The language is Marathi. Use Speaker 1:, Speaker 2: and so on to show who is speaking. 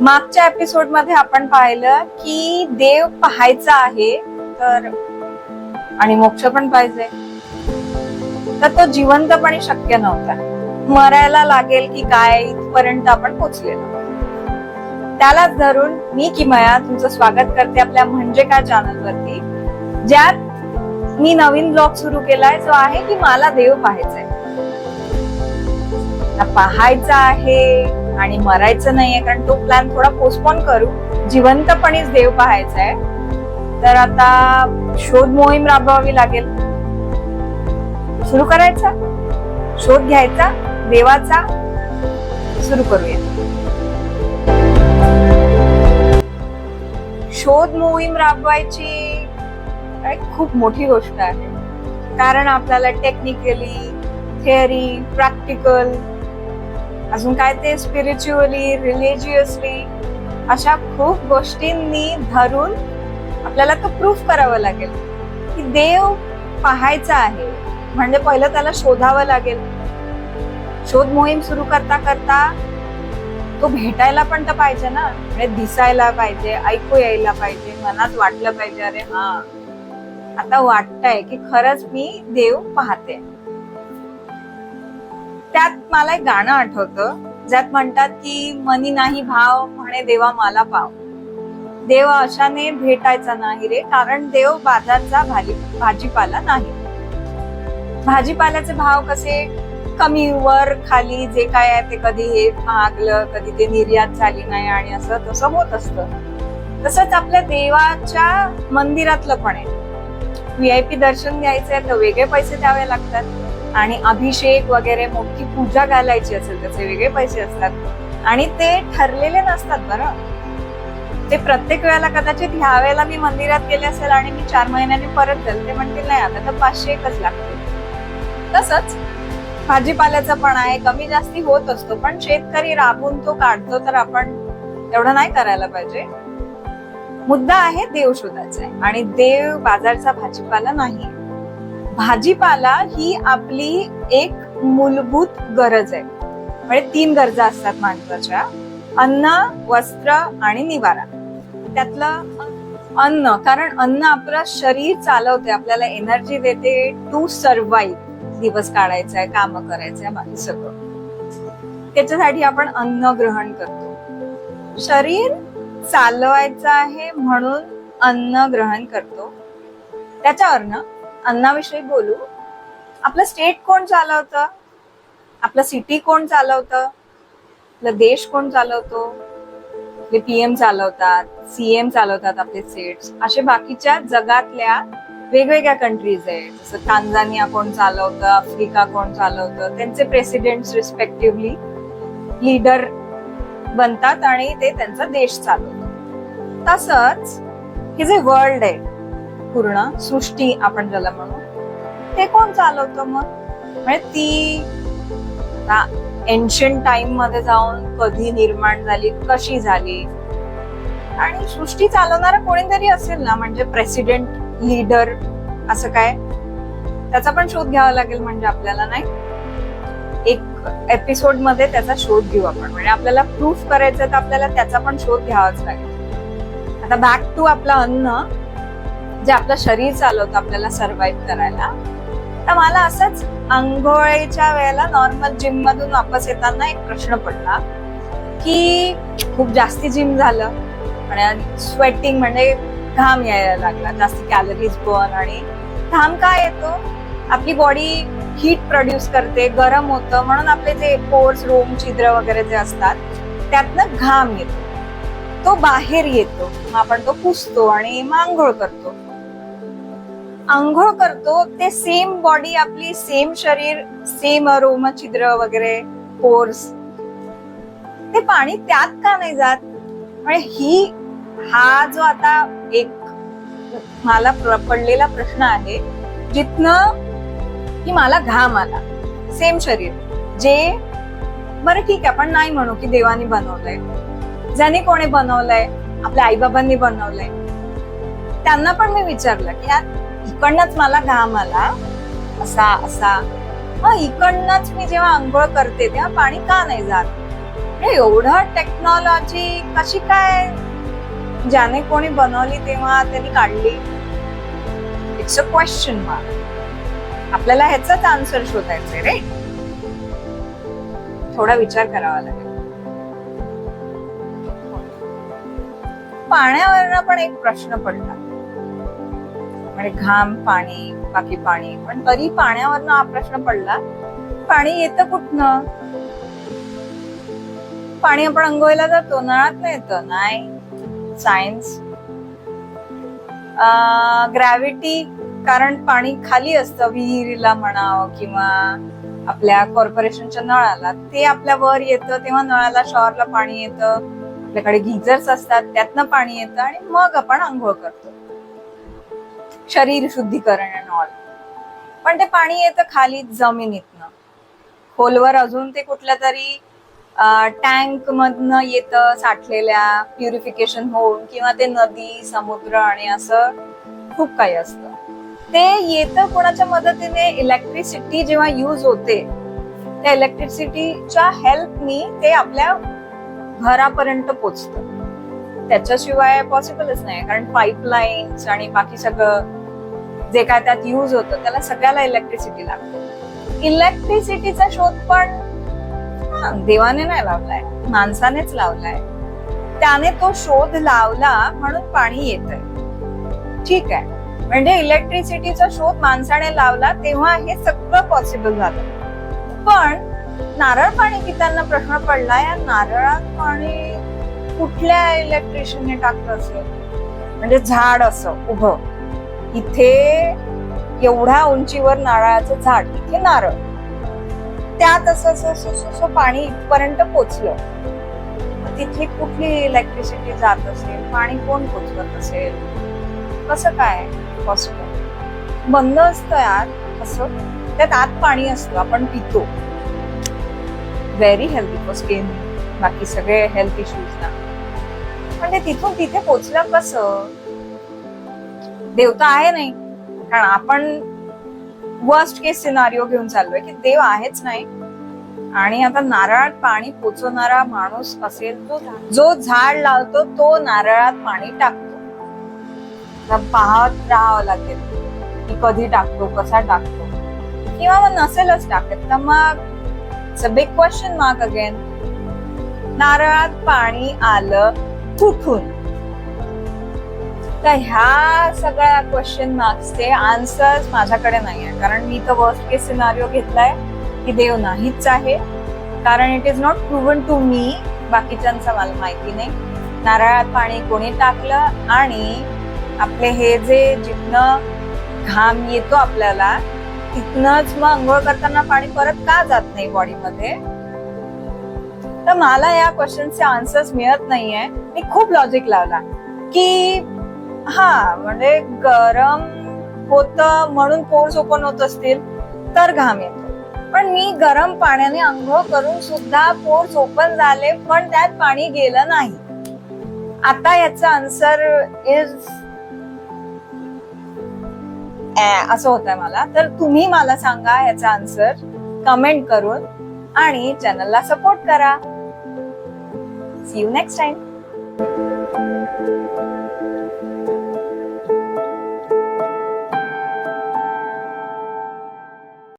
Speaker 1: मागच्या एपिसोडमध्ये आपण पाहिलं की देव पाहायचा आहे तर आणि मोक्ष पण पाहिजे. तर तो जिवंतपणे शक्य नव्हता. मरायला लागेल की काय इथपर्यंत आपण पोचलेलो. त्यालाच धरून मी किमया तुमचं स्वागत करते आपल्या म्हणजे काय चॅनल वरती ज्यात मी नवीन ब्लॉग सुरू केलाय जो आहे की मला देव पाहायचंय. आता पाहायचा आहे. आणि मरायचं नाहीये कारण तो प्लॅन थोडा पोस्टपोन करू. जिवंतपणेच देव पाहायचा आहे. तर आता शोध मोहीम राबवावी लागेल. सुरू करायचा? शोध घ्यायचा? देवाचा? सुरू करूया. शोध मोहीम राबवायची खूप मोठी गोष्ट आहे. कारण आपल्याला टेक्निकली थिअरी प्रॅक्टिकल अजून काय ते स्पिरिच्युअली रिलिजियसली अशा खूप गोष्टींनी धरून आपल्याला तो प्रूफ करावा लागेल की देव पाहायचा आहे. म्हणजे पहिलं त्याला शोधावं लागेल. शोध मोहीम सुरू करता करता तो भेटायला पण तर पाहिजे ना. म्हणजे दिसायला पाहिजे ऐकू यायला पाहिजे मनात वाटलं पाहिजे अरे हा. आता वाटतंय की खरंच मी देव पाहते. त्यात मला एक गाणं आठवतं ज्यात म्हणतात की मनी नाही भाव म्हणे देवा मला पाव. देव अशाने भेटायचा नाही रे कारण देव बाजारचा भाजी भाजीपाला नाही. भाजीपाल्याचे भाव कसे? कमी वर खाली जे काय आहे ते कधी हे महागलं कधी ते निर्यात झाली नाही आणि असं तसं होत असतं. तसंच आपल्या देवाच्या मंदिरातलं पण आहे. व्हीआयपी दर्शन घ्यायचंय तर वेगळे पैसे द्यावे लागतात. आणि अभिषेक वगैरे मोठी पूजा घालायची असेल त्याचे वेगळे पैसे असतात. आणि ते ठरलेले नसतात बरं. ते प्रत्येक वेळेला कदाचित ह्या वेळेला मी मंदिरात गेले असेल आणि मी चार महिन्यांनी परत जाईल ते म्हणतील नाही आता तर पाचशे एकच लागते तसंच भाजीपाल्याचं पण आहे कमी जास्ती होत असतो पण शेतकरी राबून तो काढतो तर आपण एवढं नाही करायला पाहिजे. मुद्दा आहे देव शोधाचा आणि देव बाजारचा भाजीपाला नाही. भाजीपाला ही आपली एक मूलभूत गरज आहे. म्हणजे तीन गरजा असतात माणसाच्या. अन्न वस्त्र आणि निवारा. त्यातलं अन्न कारण अन्न आपलं शरीर चालवते आपल्याला एनर्जी देते टू सर्वाईव्ह दिवस काढायचा आहे काम करायचंय आहे बाकी सगळं. त्याच्यासाठी आपण अन्न ग्रहण करतो. शरीर चालवायचं आहे म्हणून अन्न ग्रहण करतो. त्याच्यावरनं अन्नाविषयी बोलू? आपलं स्टेट कोण चालवतं? आपलं सिटी कोण चालवतं? आपला देश कोण चालवतो? आपले पीएम चालवतात सीएम चालवतात आपले स्टेट्स असे बाकीच्या जगातल्या वेगवेगळ्या कंट्रीज आहेत. जसं तांझानिया कोण चालवतं आफ्रिका कोण चालवतं त्यांचे प्रेसिडेंट रिस्पेक्टिव्हली लीडर बनतात आणि ते त्यांचा देश चालवतो तसंच हे जे वर्ल्ड आहे पूर्ण सृष्टी आपण ज्याला म्हणू. ते कोण चालवतं मग? म्हणजे ती एन्शियंट टाइममध्ये जाऊन कधी निर्माण झाली कशी झाली? आणि सृष्टी चालवणारा कोणीतरी असेल ना म्हणजे प्रेसिडेंट लीडर असं काय? त्याचा पण शोध घ्यावा लागेल म्हणजे आपल्याला नाही? एक एपिसोडमध्ये त्याचा शोध घेऊ आपण. म्हणजे आपल्याला प्रूफ करायचं तर आपल्याला त्याचा पण शोध घ्यावाच लागेल. आता बॅक टू आपलं अन्न. जे आपलं शरीर चालवतं आपल्याला सर्व्हाइव्ह करायला. तर मला असंच आंघोळीच्या वेळेला नॉर्मल जिम मधून वापस येताना एक प्रश्न पडला की खूप जास्ती जिम झालं आणि स्वेटिंग म्हणजे घाम यायला लागला जास्त कॅलरीज बर्न आणि घाम काय येतो? आपली बॉडी हीट प्रोड्यूस करते गरम होतं म्हणून आपले जे पोर्स रोम छिद्र वगैरे जे असतात त्यातनं घाम येतो. तो बाहेर येतो. मग आपण तो पुसतो आणि मग आंघोळ करतो. आंघोळ करतो ते सेम बॉडी आपली सेम शरीर सेम रोमछिद्र वगैरे पोर्स ते पाणी त्यात का नाही जात? म्हणजे ही हा जो आता एक मला प्र- पडलेला प्रश्न आहे जिथनं की मला घाम आला. सेम शरीर. जे बरं ठीक आहे आपण नाही म्हणू की देवानी बनवलंय. ज्याने कोणी बनवलंय आपल्या आईबाबांनी बनवलंय. त्यांना पण मी विचारलं की यात इकडनंच मला घाम आला. असा असा. हा इकडनंच मी जेव्हा आंघोळ करते तेव्हा पाणी का नाही जात? हे एवढं टेक्नॉलॉजी कशी काय ज्याने कोणी बनवली तेव्हा त्यांनी काढली? इट्स अ क्वेश्चन मार्क आपल्याला ह्याचाच आन्सर शोधायचंय रे. थोडा विचार करावा लागेल. पाण्यावरनं पण एक प्रश्न पडला. म्हणजे घाम पाणी बाकी पाणी. पण तरी पाण्यावरनं हा प्रश्न पडला. पाणी येतं कुठनं? पाणी आपण अंघोळीला जातो नळात येतं. नाही. सायन्स ग्रॅव्हिटी कारण पाणी खाली असतं विहिरीला म्हणावं किंवा आपल्या कॉर्पोरेशनच्या नळाला. ते आपल्या वर येतं तेव्हा नळाला शॉवरला पाणी येतं. आपल्याकडे गिझर्स असतात त्यातनं पाणी येतं आणि मग आपण आंघोळ करतो. शरीर शुद्धीकरण अँड ऑल पण ते पाणी येतं खाली जमिनीतनं. खोलवर अजून ते कुठल्या तरी टँक मधनं येतं साठलेल्या प्युरिफिकेशन होऊन किंवा ते नदी समुद्र आणि असं खूप काही असतं. ते येतं कोणाच्या मदतीने इलेक्ट्रिसिटी जेव्हा युज होते त्या इलेक्ट्रिसिटीच्या हेल्पनी ते आपल्या घरापर्यंत पोचतं. त्याच्याशिवाय पॉसिबलच नाही कारण पाईपलाईन्स आणि बाकी सगळं जे काय त्यात यूज होतं त्याला सगळ्याला इलेक्ट्रिसिटी लागते. इलेक्ट्रिसिटीचा शोध पण देवाने नाही लावलाय माणसानेच लावलाय. त्याने तो शोध लावला म्हणून पाणी येत आहे ठीक आहे. म्हणजे इलेक्ट्रिसिटीचा शोध माणसाने लावला तेव्हा हे सगळं पॉसिबल झालं. पण नारळ पाणी पिताना प्रश्न पडला या नारळात पाणी कुठल्या इलेक्ट्रिशियनने टाकलं असेल म्हणजे झाड असं उभं. इथे एवढ्या उंचीवर नारळाचं झाड इथे नारळ. त्यात असं असं असं पाणी इथपर्यंत पोचलं. तिथे कुठली इलेक्ट्रिसिटी जात असेल पाणी कोण पोचवत असेल? कसं काय? पॉसिबल बंद असतं यात असं. त्यात आत पाणी असतं आपण पितो. व्हेरी हेल्दी फॉर स्किन बाकी सगळे हेल्थ इश्यूज ना. पण ते तिथून तिथे पोचलं कसं? देवता आहे नाही. कारण आपण वर्स्ट केस सिनारिओ घेऊन चाललोय की देव आहेच नाही. आणि आता नारळात पाणी पोचवणारा माणूस असेल तो जो झाड लावतो तो नारळात पाणी टाकतो. पाहत राहावं लागेल की कधी टाकतो कसा टाकतो. किंवा मग नसेलच टाकत तर मग बिग क्वेश्चन मार्क अगेन नारळात पाणी आलं कुठून? तर ह्या सगळ्या क्वेश्चन मार्क्सचे आन्सर्स माझ्याकडे नाही आहे कारण मी तर वर्स्ट केस सिनारिओ घेतलाय की देव नाहीच आहे. कारण it is not proven to me बाकीच्यांचं मला माहिती नाही. नारळात पाणी कोणी टाकलं आणि आपले हे जे जिथनं घाम येतो आपल्याला तिथनच मग अंघोळ करताना पाणी परत का जात नाही बॉडीमध्ये तर मला या क्वेश्चनचे आन्सर्स मिळत नाहीये. मी खूप लॉजिक लावला की हा म्हणजे गरम होत म्हणून पोर्स ओपन होत असतील तर घाम येतो. पण मी गरम पाण्याने आंघोळ करून सुद्धा पोर्स ओपन झाले पण त्यात पाणी गेलं नाही. आता याचा आन्सर इज असं होत मला. तर तुम्ही मला सांगा याचा आन्सर कमेंट करून आणि चॅनलला सपोर्ट करा. C you next time